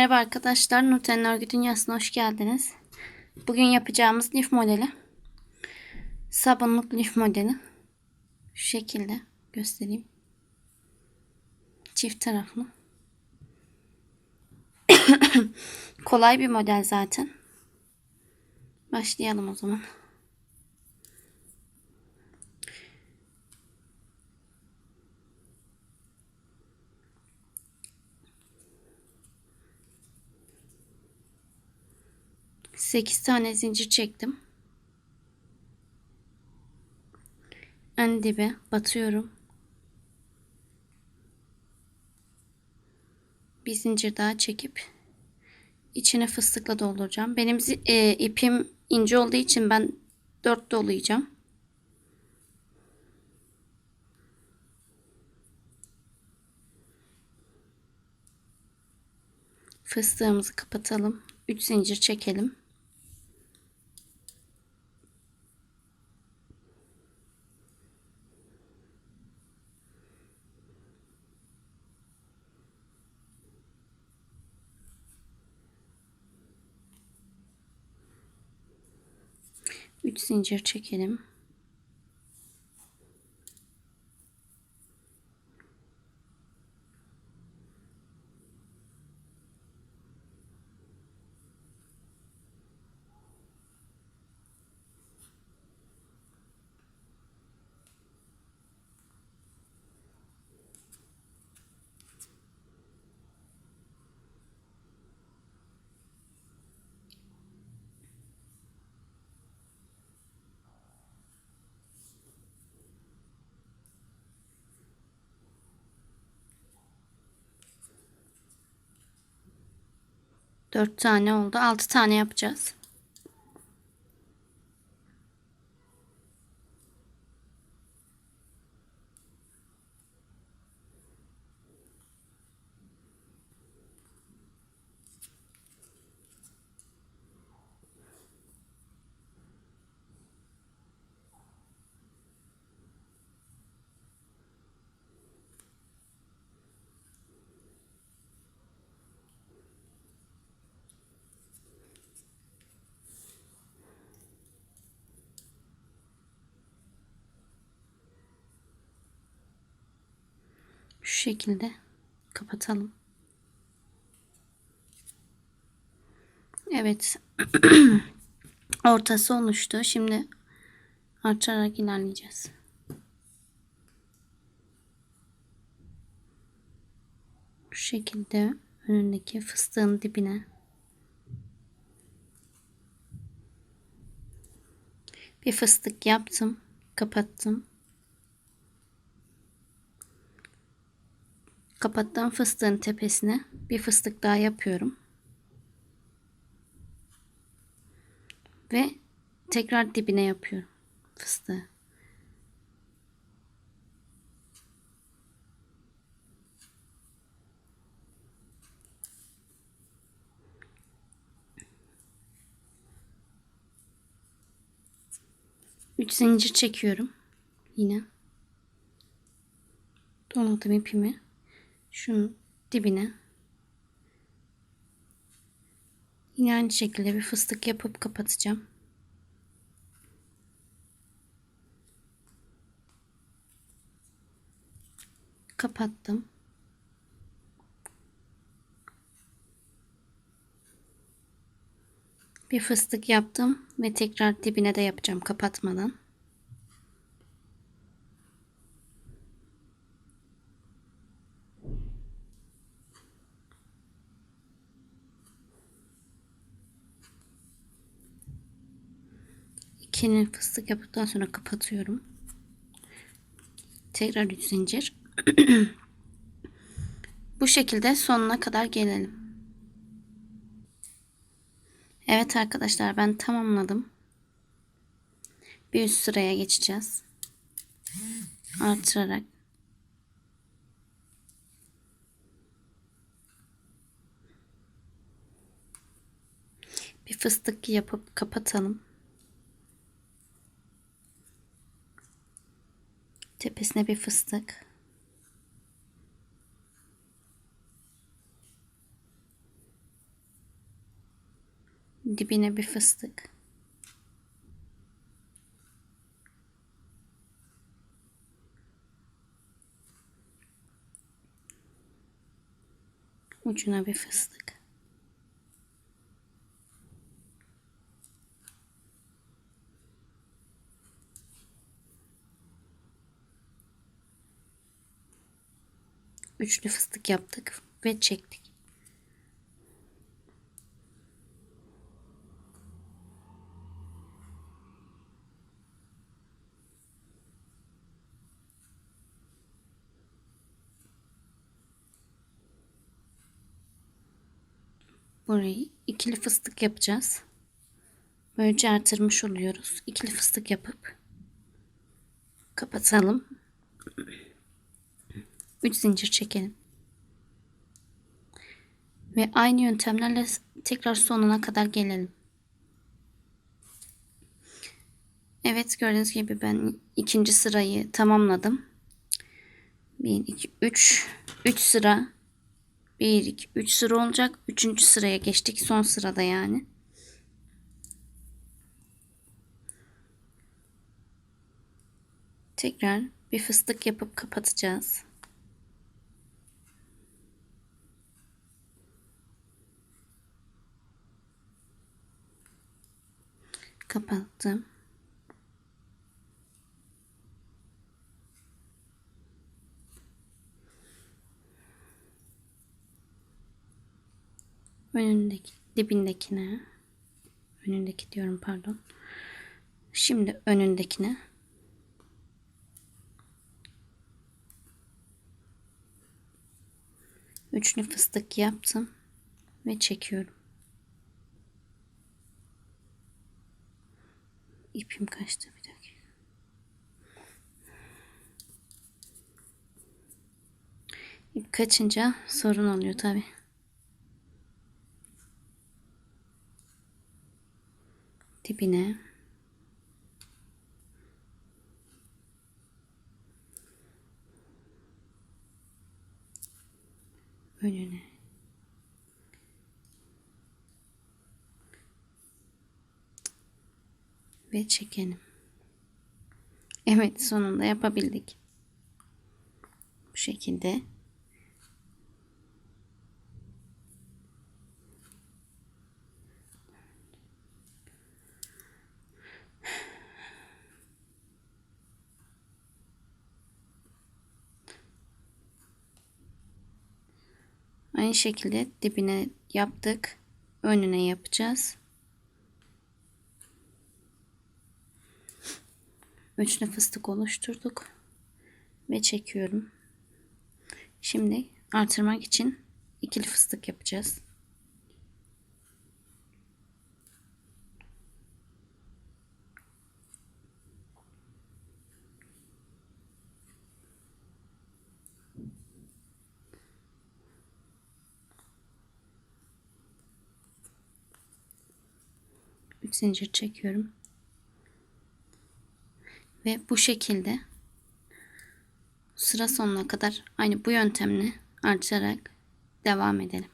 Merhaba arkadaşlar, Nurten'in Örgü Dünyası'na hoş geldiniz. Bugün yapacağımız lif modeli. Sabunluk lif modeli. Şu şekilde göstereyim. Çift taraflı. Kolay bir model zaten. Başlayalım o zaman. Sekiz tane zincir çektim. Ön dibe batıyorum. Bir zincir daha çekip içine fıstıkla dolduracağım. Benim e, ipim ince olduğu için ben dört dolayacağım. Fıstığımızı kapatalım. 3 zincir çekelim. Üç zincir çekelim. Dört tane oldu. Altı tane yapacağız. Şu şekilde kapatalım. Evet. Ortası oluştu. Şimdi artarak ilerleyeceğiz. Şu şekilde önündeki fıstığın dibine bir fıstık yaptım. Kapattım. Kapattığım fıstığın tepesine bir fıstık daha yapıyorum. Ve tekrar dibine yapıyorum fıstığı. Üç zincir çekiyorum. Yine. Doladım ipimi şunun dibine yine aynı şekilde bir fıstık yapıp kapatacağım. Kapattım. Bir fıstık yaptım ve tekrar dibine de yapacağım kapatmadan. İkili fıstık yaptıktan sonra kapatıyorum. Tekrar 3 zincir. Bu şekilde sonuna kadar gelelim. Evet arkadaşlar ben tamamladım. Bir üst sıraya geçeceğiz. Artırarak. Bir fıstık yapıp kapatalım. Tepesine bir fıstık. Dibine bir fıstık. Ucuna bir fıstık. Üçlü fıstık yaptık ve çektik. Burayı ikili fıstık yapacağız. Böylece artırmış oluyoruz. İkili fıstık yapıp kapatalım. 3 zincir çekelim. Ve aynı yöntemlerle tekrar sonuna kadar gelelim. Evet gördüğünüz gibi ben ikinci sırayı tamamladım. 1, 2, 3. 3 sıra 1, 2, 3 sıra olacak. Üçüncü sıraya geçtik. Son sırada yani. Tekrar bir fıstık yapıp kapatacağız. Kapattım. önündeki dibindekine önündeki diyorum pardon. Şimdi önündekine üçlü fıstık yaptım ve çekiyorum. İpim kaçtı bir dakika. İp kaçınca sorun oluyor tabi. Dibine. Önüne. Ve çekelim. Evet sonunda yapabildik. Bu şekilde. Aynı şekilde dibine yaptık. Önüne yapacağız. Üçlü fıstık oluşturduk. Ve çekiyorum. Şimdi artırmak için ikili fıstık yapacağız. Üç zincir çekiyorum. Ve bu şekilde sıra sonuna kadar aynı bu yöntemle artarak devam edelim.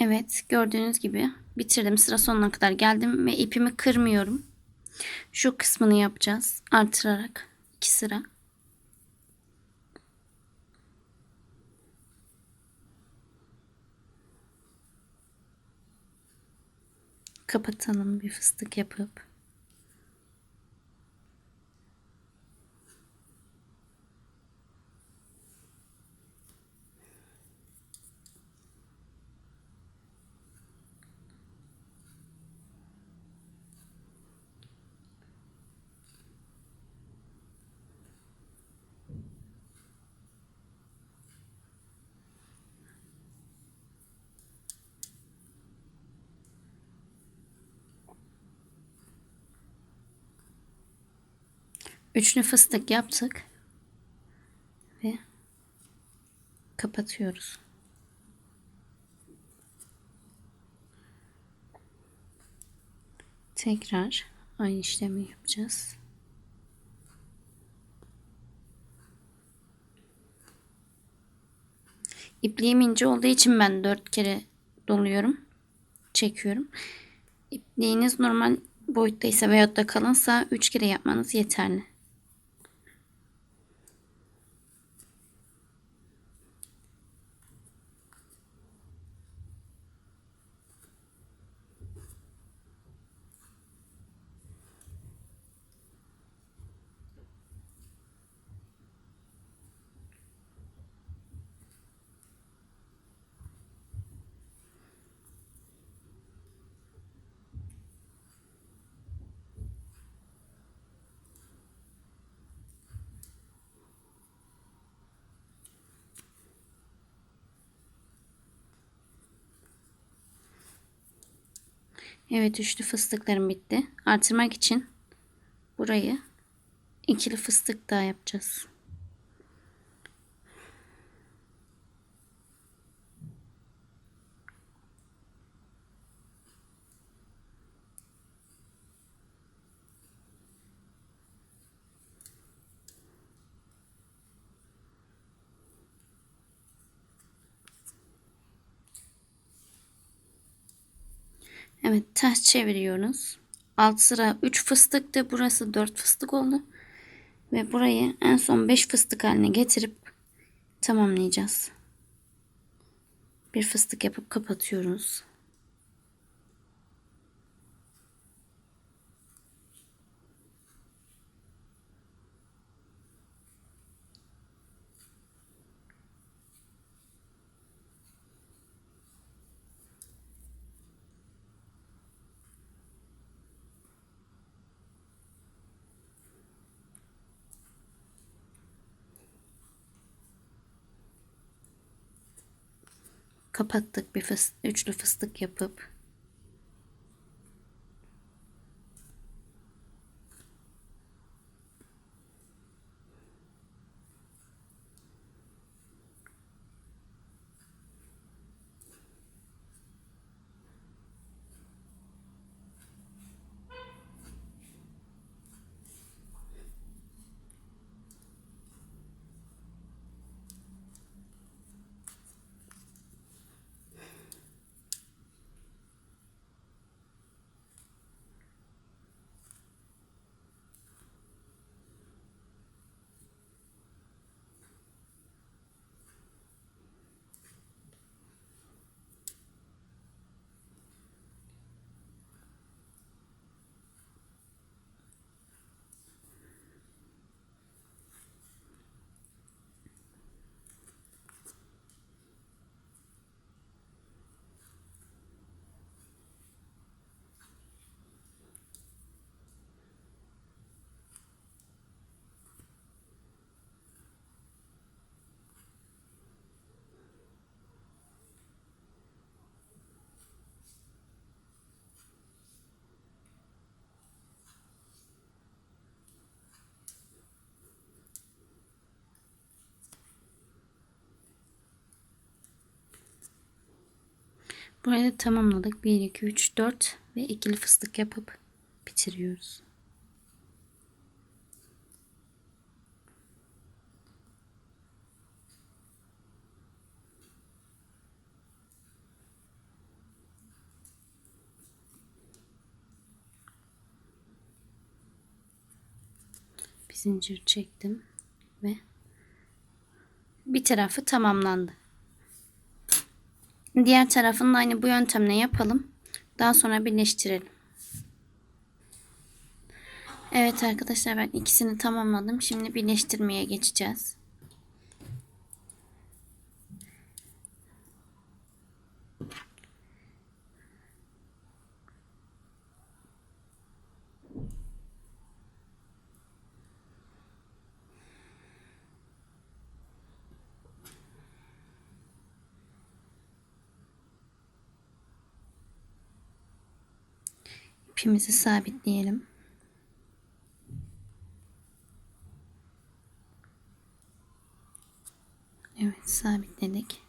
Evet gördüğünüz gibi bitirdim. Sıra sonuna kadar geldim ve ipimi kırmıyorum. Şu kısmını yapacağız. Artırarak iki sıra. Kapatalım bir fıstık yapıp. Üçlü fıstık yaptık. Ve kapatıyoruz. Tekrar aynı işlemi yapacağız. İpliğim ince olduğu için ben 4 kere doluyorum. Çekiyorum. İpliğiniz normal boyuttaysa veyahut da kalınsa 3 kere yapmanız yeterli. Evet üçlü fıstıklarım bitti. Artırmak için burayı ikili fıstık daha yapacağız. Evet ters çeviriyoruz. Alt sıra 3 fıstıktı. Burası 4 fıstık oldu. Ve burayı en son 5 fıstık haline getirip tamamlayacağız. Bir fıstık yapıp kapatıyoruz. Kapattık bir fıstık, üçlü fıstık yapıp Burayı da tamamladık. 1, 2, 3, 4 ve ikili fıstık yapıp bitiriyoruz. Bir zincir çektim ve bir tarafı tamamlandı. Diğer tarafını da aynı bu yöntemle yapalım. Daha sonra birleştirelim. Evet arkadaşlar ben ikisini tamamladım. Şimdi birleştirmeye geçeceğiz. İpimizi sabitleyelim. Evet sabitledik.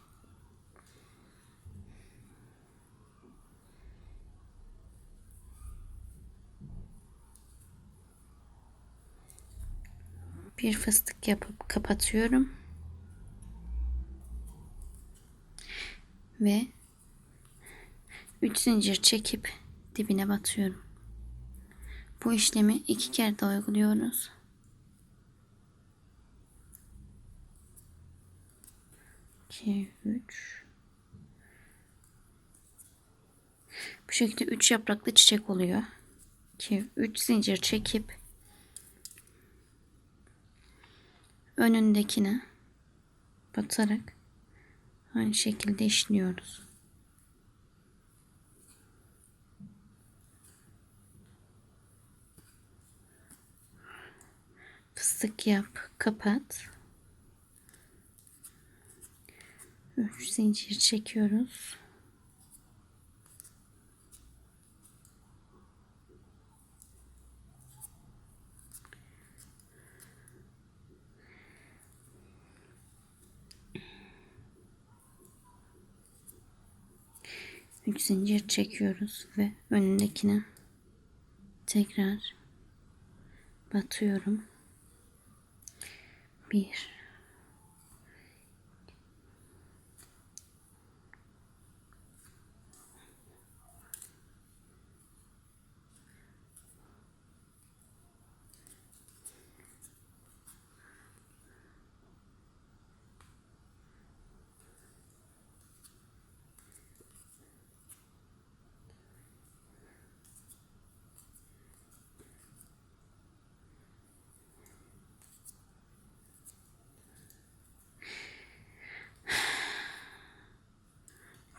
Bir fıstık yapıp kapatıyorum. ve 3 zincir çekip dibine batıyorum. Bu işlemi iki kere de uyguluyoruz. İki, üç. Bu şekilde üç yapraklı çiçek oluyor. 2 3 zincir çekip önündekine batarak aynı şekilde işliyoruz. Fıstık yap, kapat. 3 zincir çekiyoruz. Üç zincir çekiyoruz ve önündekine tekrar batıyorum. Bir.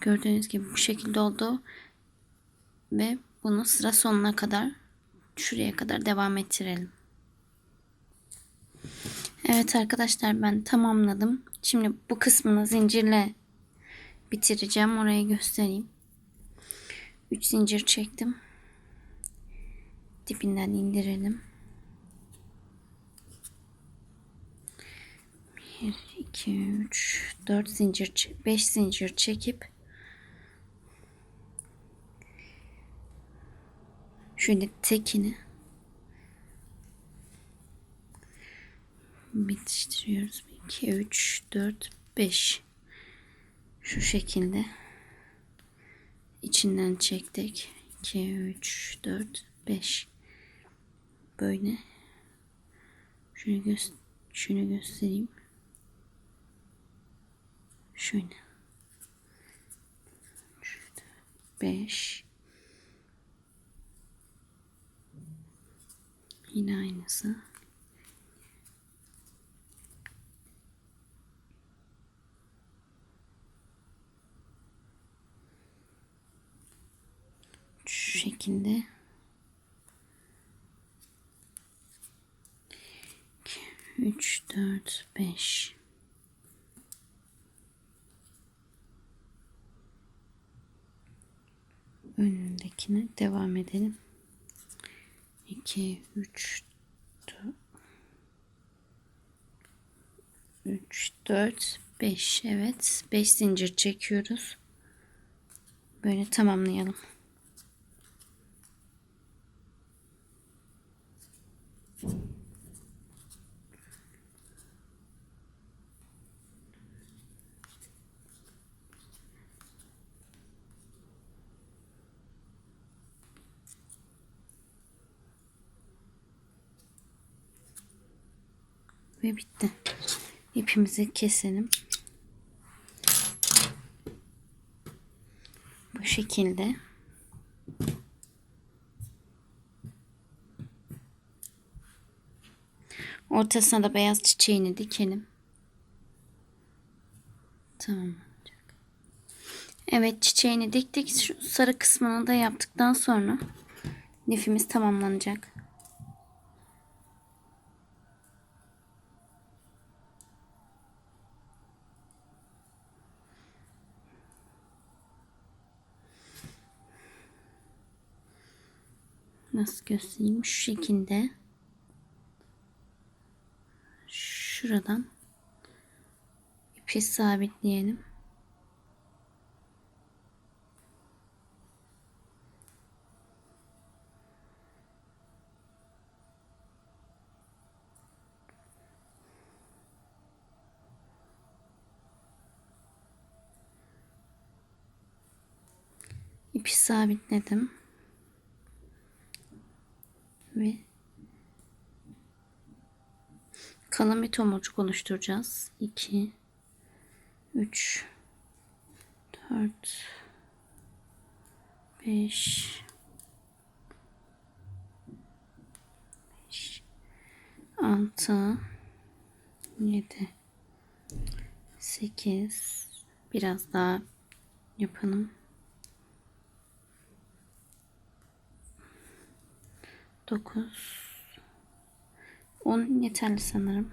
Gördüğünüz gibi bu şekilde oldu. Ve bunu sıra sonuna kadar şuraya kadar devam ettirelim. Evet arkadaşlar ben tamamladım. Şimdi bu kısmını zincirle bitireceğim. Orayı göstereyim. 3 zincir çektim. Dibinden indirelim. 1 2 3 4 zincir 5 zincir çekip Şöyle tekini bitiştiriyoruz. 2, 3, 4, 5 şu şekilde içinden çektik. 2, 3, 4, 5 böyle şunu, gö şunu göstereyim. Şöyle 5 Yine aynısı. Şu şekilde. İki, üç, dört, beş. Önündekine devam edelim. 2 3 3 4 5 evet 5 zincir çekiyoruz. Böyle tamamlayalım Ve bitti. İpimizi keselim. Bu şekilde. Ortasına da beyaz çiçeğini dikelim. Tamam. Evet çiçeğini diktik. Şu sarı kısmını da yaptıktan sonra lifimiz tamamlanacak. Nasıl göstereyim? Şu şekilde. Şuradan ipi sabitleyelim. ipi sabitledim. Ve kalın bir tomurcuk oluşturacağız. 2 3 4 5 5 6 7 8 biraz daha yapalım. 9 10 yeterli sanırım.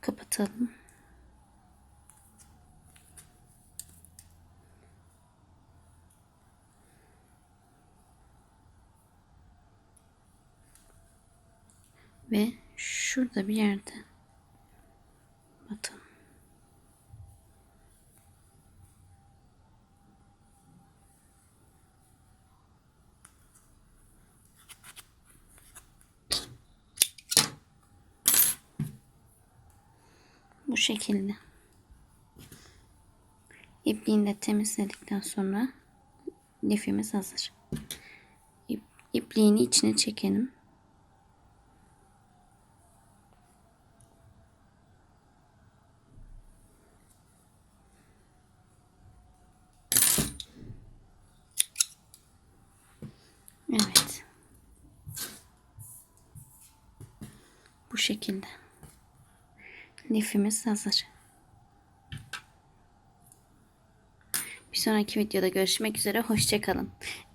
Kapatalım. Ve şurada bir yerde batalım. Bu şekilde. İpliğini de temizledikten sonra lifimiz hazır. İp, ipliğini içine çekelim. Evet. Bu şekilde. Lifimiz hazır. Bir sonraki videoda görüşmek üzere. Hoşçakalın.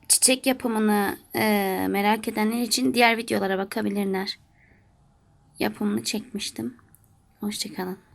Çiçek yapımını e, merak edenler için diğer videolara bakabilirler. Yapımını çekmiştim. Hoşçakalın.